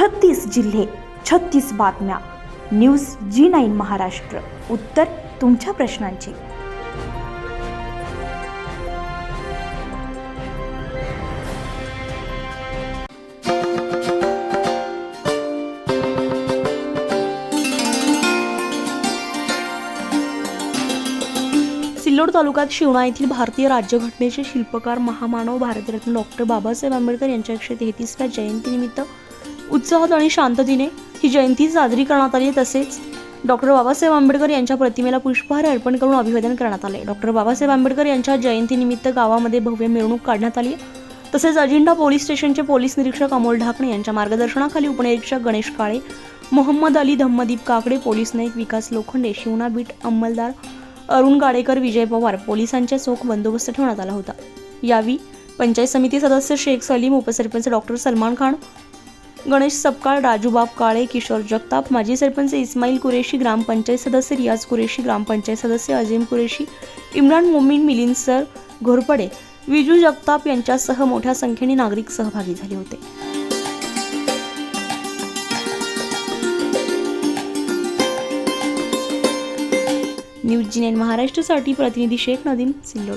छत्तीस जिल्हे छत्तीस बातम्या. News G nine Maharashtra. उत्तर तुमच्या प्रश्नांची. सिल्लोड तालुक्यात शिवणा येथील भारतीय राज्यघटनेचे शिल्पकार महामानव भारतरत्न डॉक्टर बाबासाहेब आंबेडकर यांच्या एकशे तेहतीसव्या जयंतीनिमित्त उत्साहात आणि शांततेने ही जयंती साजरी करण्यात आली तसेच डॉक्टर बाबासाहेब आंबेडकर यांच्या प्रतिमेला पुष्पहार अर्पण करून अभिवादन करण्यात आले डॉक्टर बाबासाहेब आंबेडकर यांच्या जयंतीनिमित्त गावामध्ये भव्य मिरवणूक काढण्यात आली तसेच अजिंठा पोलीस स्टेशनचे पोलीस निरीक्षक अमोल ढाकणे यांच्या मार्गदर्शनाखाली उपनिरीक्षक गणेश काळे मोहम्मद अली धम्मदीप काकडे पोलीस नाईक विकास लोखंडे शिवना बीट अंमलदार अरुण गाडेकर विजय पवार पोलिसांच्या चोख बंदोबस्त ठेवण्यात आला होता. यावेळी पंचायत समिती सदस्य शेख सलीम उपसरपंच डॉक्टर सलमान खान गणेश सपकाळ राजूबाब काळे किशोर जगताप माजी सरपंच इस्माईल कुरेशी ग्रामपंचायत सदस्य रियाज कुरेशी ग्रामपंचायत सदस्य अजीम कुरेशी इम्रान मोमीन मिलिंद सर घोरपडे विजू जगताप यांच्यासह मोठ्या संख्येने नागरिक सहभागी झाले होते. न्यूज जी महाराष्ट्रसाठी प्रतिनिधी शेख नदीम सिल्लोड.